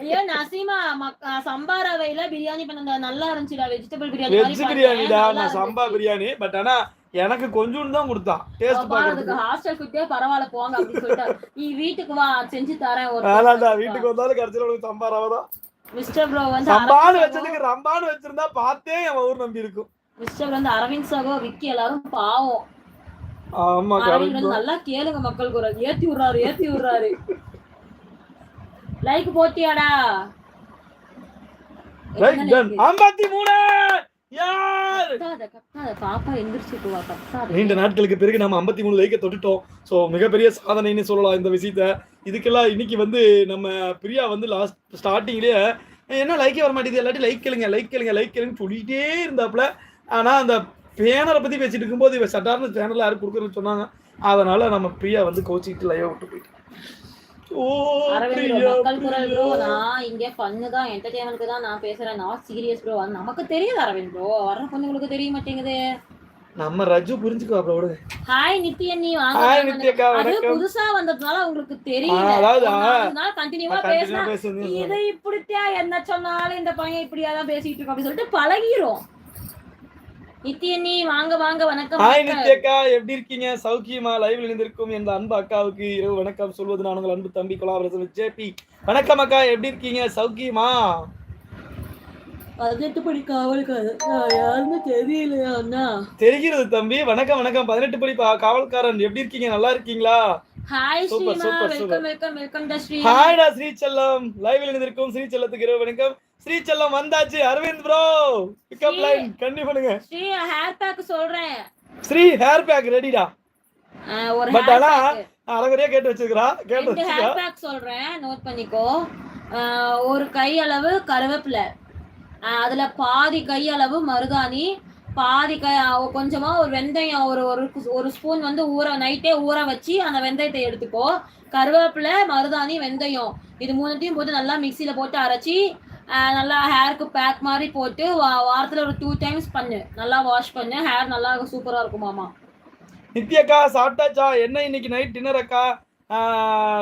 ஐயோ நசீமா சம்பா ரவையில பிரியாணி பண்ண நல்லா இருந்துச்சுடா வெஜிடபிள் பிரியாணி. வெஜ். பிரியாணிடா நான் சம்பா. பிரியாணி. பட் ஆனா எனக்கு கொஞ்சோண்டு தான் கொடுத்தான் டேஸ்ட் பாக்குறதுக்கு ஹாஸ்டல் ஃபுட்டே பரவாயில்ல போங்க அப்படின்னு சொல்லிட்டாரு. நீ வீட்டுக்கு வா செஞ்சு தரேன் ஒரு வேணாண்டா வீட்டுக்கு வந்தாலும் கடைசியில உனக்கு சம்பா ரவை தான். மிஸ்டர் ப்ரோ வந்து சம்பான்னு வச்சதுக்கு ரம்பான்னு வச்சிருந்தா பார்த்தே என் ஊர் நம்பி இருக்கும். மிஸ்டர் வந்து அரவிந்த் சகோ விக்கி எல்லாரும் பாவம். ஆமா நல்லா கேளுங்க மக்கள் குரல். ஏத்தி விடுறாரு ஏத்தி விடுறாரு. லைக் போட்டியாடா? ரைட் டன் ஐம்பத்தி மூணு! யார்? பாப்பா கத்தாத. நீண்ட நாட்களுக்கு பிறகு நம்ம 53 மூணு லைக்கை தொட்டுட்டோம். ஸோ மிகப்பெரிய சாதனைன்னு சொல்லலாம் இந்த விஷயத்த. இதுக்கெல்லாம் இன்னைக்கு வந்து நம்ம பிரியா வந்து லாஸ்ட் ஸ்டார்டிங்லேயே என்ன லைக்கே வர மாட்டேங்குது எல்லாத்தையும் லைக் கேளுங்க லைக் கேளுங்க லைக் கேளுங்க சொல்லிட்டே இருந்தாப்புல. ஆனால் அந்த பேனரை பற்றி பேசிட்டு இருக்கும்போது இவ சட்டார்னு சேனலில் யாரும் கொடுக்குறேன்னு சொன்னாங்க. அதனால நம்ம பிரியா வந்து கோச்சிக்கிட்டு லைவ் விட்டு போயிட்டு அரவிந்த் bro, பிரியா, மக்கள் குரல் ப்ரோ பிரியா. நான் இங்க ஃபன்னு தான் என்டர்டைன்மெண்ட்க்கு தான் நான் பேசுறேன். நாட் சீரியஸ் ப்ரோ அது நமக்கு தெரியுது அரவிந்த் ப்ரோ வர்ற பொண்ணுங்களுக்கு தெரிய மாட்டேங்குது. நம்ம ரஜு புரிஞ்சுக்குவா அப்புறம் விடுங்க ஹாய் நித்யண்ணி ஹாய். நித்யக்கா அது வணக்கம். புதுசா வந்ததுனால உங்களுக்கு தெரியல. அதாவது, நாள் கண்டினியூவா பேசுங்க இது இப்படித்தான் என்ன சொன்னாலும் இந்த பையன் இப்படியாதான் பேசிட்டு இருக்கோம் அப்படின்னு சொல்லிட்டு பழகிரும். நித்யண்ணி வாங்க வாங்க வணக்கம் ஹாய். நித்யக்கா. எப்படி இருக்கீங்க? சௌக்கியமா லைவ்ல இணைந்திருக்கும் எந்த அன்பு அக்காவுக்கு இரவு வணக்கம் சொல்வது நான் உங்கள் அன்பு தம்பி கொலாபரேஷன் ஜேபி. வணக்கம் அக்கா. எப்படி இருக்கீங்க? சௌக்கியமா? பதினெட்டு படி காவல்காரர் யாருன்னு தெரியலையா அண்ணா? தெரிகிறது தம்பி. வணக்கம் வணக்கம். பதினெட்டு படி காவல்காரன். எப்படி இருக்கீங்க? நல்லா இருக்கீங்களா? ஹாய் ஸ்ரீமா super, welcome. Welcome welcome the Sri ஹாய்டா ஸ்ரீசெல்லம். லைவ்ல இணைந்திருக்கும் ஸ்ரீசெல்லத்துக்கு இரவு வணக்கம். ஸ்ரீசெல்லம் வந்தாச்சு. Aravind bro pick up Sri. Line கண்டி பண்ணுங்க. ஸ்ரீ ஹேர் பேக் சொல்றேன். ஸ்ரீ ஹேர் பேக் ரெடிடா ஒரு பட் ஆனா பேக் அறகுறையா கேட்டு வச்சிருக்கா கேட்டு வச்சிருக்கா ஹேர் பேக் சொல்றேன். நோட் பண்ணிக்கோ. ஒரு கை அளவு கருவேப்பிலை. அதுல பாதி கை அளவு மருதாணி. பாதி கை ஆ, கொஞ்சமா ஒரு வெந்தயம் ஒரு ஒரு ஒரு ஸ்பூன் வந்து ஊற நைட்டே ஊற வச்சு அந்த வெந்தயத்தை எடுத்துக்கோ. கருவேப்பிலை மருதாணி வெந்தயம் இது மூணுத்தையும் போட்டு நல்லா மிக்சியில போட்டு அரைச்சி நல்லா ஹேருக்கு பேக் மாதிரி போட்டு வா- வாரத்துல ஒரு டூ டைம்ஸ் பண்ணு. நல்லா வாஷ் பண்ணு. ஹேர் நல்லா சூப்பரா இருக்கும் மாமா. நித்யக்கா சாப்பிட்டாச்சா? என்ன இன்னைக்கு நைட் டின்னர் அக்கா?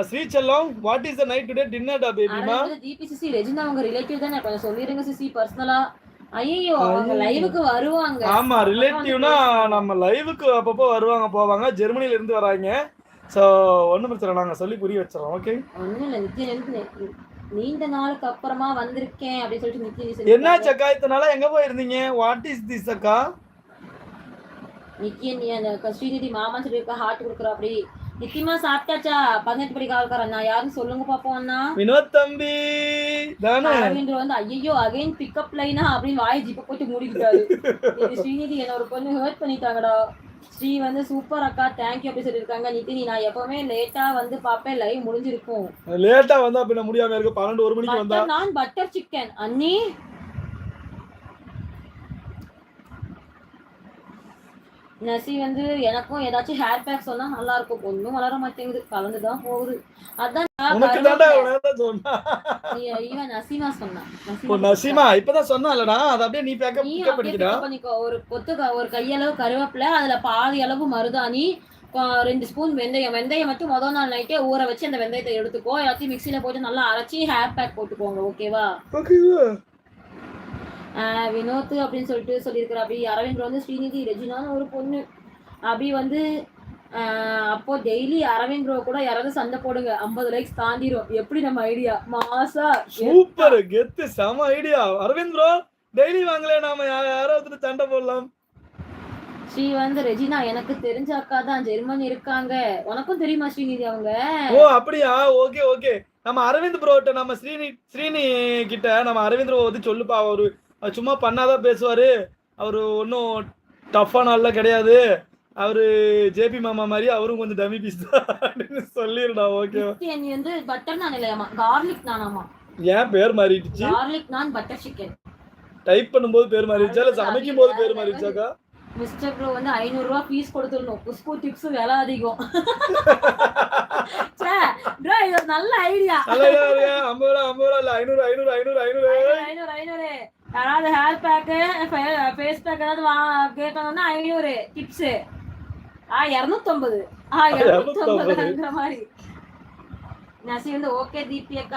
ஸ்ரீசெல்லம் what is the night today டின்னர்டா பேபிமா ஜிபி சிசி ரெஜினா அவங்க ரிலேட்டிவ் தானே? கொஞ்சம் சொல்லிருங்க சிசி பர்சனலா ஐயோ. லைவுக்கு வருவாங்க. ஆமா ரிலேட்டிவ்னா நம்ம லைவுக்கு அப்பப்போ வருவாங்க போவாங்க. ஜெர்மனில இருந்து வராங்க. ஸோ ஒன்றும் பிரச்சனை நாங்க சொல்லி புரிய வச்சிடறோம் ஓகே ஒண்ணும் இல்ல நீண்ட நாளுக்கு அப்புறமா வந்திருக்கேன் அப்படின்னு சொல்லிட்டு சொல்லி என்னாச்சு அக்கா இத்தனால எங்க போயிருந்தீங்க? வாட் இஸ் திஸ் அக்கா? நித்யன் நீ அந்த ஸ்ரீநிதி மாமா சொல்லியிருக்க ஹார்ட் கொடுக்குறா அப்படி. நித்தியமா சாப்பிட்டாச்சா? பதினெட்டு படி காவல்காரன் நான் யாருன்னு சொல்லுங்க பாப்போம் அண்ணா. வினோத் தம்பி அரவிந்த் வந்து ஐயோ அகைன் பிக்கப் லைனா அப்படின்னு வாய் ஜிப்ப போட்டு மூடிக்கிட்டாரு. இது ஸ்ரீநிதி என்ன ஒரு பொண்ணு ஹர்ட் பண்ணிட்டாங்கடா. ஸ்ரீ வந்து சூப்பர் அக்கா தேங்க்யூ அப்படி சொல்லியிருக்காங்க. நிதினி நான் எப்பவுமே லேட்டா வந்து பார்ப்பேன் லைவ் முடிஞ்சிருக்கும். லேட்டா வந்தா பின்ன முடியாம இருக்கு. பன்னெண்டு ஒரு மணிக்கு வந்தா. நான் பட்டர் சிக்கன் அண்ணி நசி வந்து எனக்கும் ஏதாச்சும் ஹேர் பேக் சொன்னா நல்லா இருக்கும் ஒன்றும் வளர மாட்டேங்குது. கலந்துதான் போகுது. அதான் இவன் நசீமா சொன்னான். ஓ நசீமா இப்பதான் சொன்னாலடா அதை அப்படியே நீ பேக்கப் பண்ணிக்கோ. ஒரு கொத்து ஒரு கையளவு கருவேப்பிலை அதுல பாதி அளவு மருதாணி ரெண்டு ஸ்பூன் வெந்தயம். வெந்தயம் மட்டும் முதல் நாள் நைட்டே ஊற வச்சு அந்த வெந்தயத்தை எடுத்துக்கோ. எல்லாத்தையும் மிக்சியில போட்டு நல்லா அரைச்சி ஹேர் பேக் போட்டுக்கோங்க ஓகேவா வினோத் அப்படின்னு சொல்லிட்டு சொல்லியிருக்கிற அப்படி அரவிந்த் வந்து ஸ்ரீநிதி ரெஜினான்னு ஒரு பொண்ணு. அப்படி வந்து அப்போ டெய்லி அரவிந்த் ப்ரோ கூட யாராவது சண்டை போடுங்க. ஐம்பது லைக்ஸ் தாண்டிரும். எப்படி நம்ம ஐடியா மாசா சூப்பர் கெத்து. செம ஐடியா அரவிந்த் ப்ரோ டெய்லி வாங்கலே நாம யா- யாரோ ஒருத்தர் சண்டை போடலாம்? ஸ்ரீ வந்து ரெஜினா எனக்கு தெரிஞ்ச அக்கா தான். ஜெர்மனி இருக்காங்க. உனக்கும் தெரியுமா ஸ்ரீநிதி அவங்க? ஓ அப்படியா? Okay okay. நம்ம அரவிந்த் ப்ரோட்ட நம்ம ஸ்ரீனி ஸ்ரீனி கிட்ட நம்ம அரவிந்த் ப்ரோ வந்து சொல்லுப்பா. அவரு அவர் சும்மா பண்ணாதான் பேசுவாரு. அவரு ஒன்றும் டஃப்பான ஆள்லாம் கிடையாது. அவரு ஜேபி மாமா மாதிரி அவரும் கொஞ்சம் டமி பீஸ் தான் சொல்லிருடா ஓகே வந்து பட்டர் நான் இல்லையாமா கார்லிக் நானாமா ஏன் பேர் மாறிடுச்சு? கார்லிக் நான் பட்டர் சிக்கன் டைப் பண்ணும்போது பேர் மாறிடுச்சா? இல்ல சமைக்கும் போது பேர் மாறிடுச்சாக்கா? மிஸ்டர் ப்ரோ வந்து ஐநூறு ரூபாய் ஃபீஸ் கொடுத்துடணும் குஷ்பு டிப்ஸ் விலை அதிகம். இது நல்ல ஐடியா? ஐம்பது ரூபா ஐம்பது ரூபா இல்ல ஐநூறு ஐநூறு ஐநூறு. ஐநூறு ஐநூறு ஐநூறு. யாராவது ஹேர் பேக்கு ஃபேஸ் பேக் ஏதாவது வா கேட்கணும்னா ஐநூறு டிப்ஸ் ஆ இரநூத்தொம்பது. ஆ இரநூத்தொம்பதுங்கிற மாதிரி. நசி வந்து ஓகே தீப்தி அக்கா.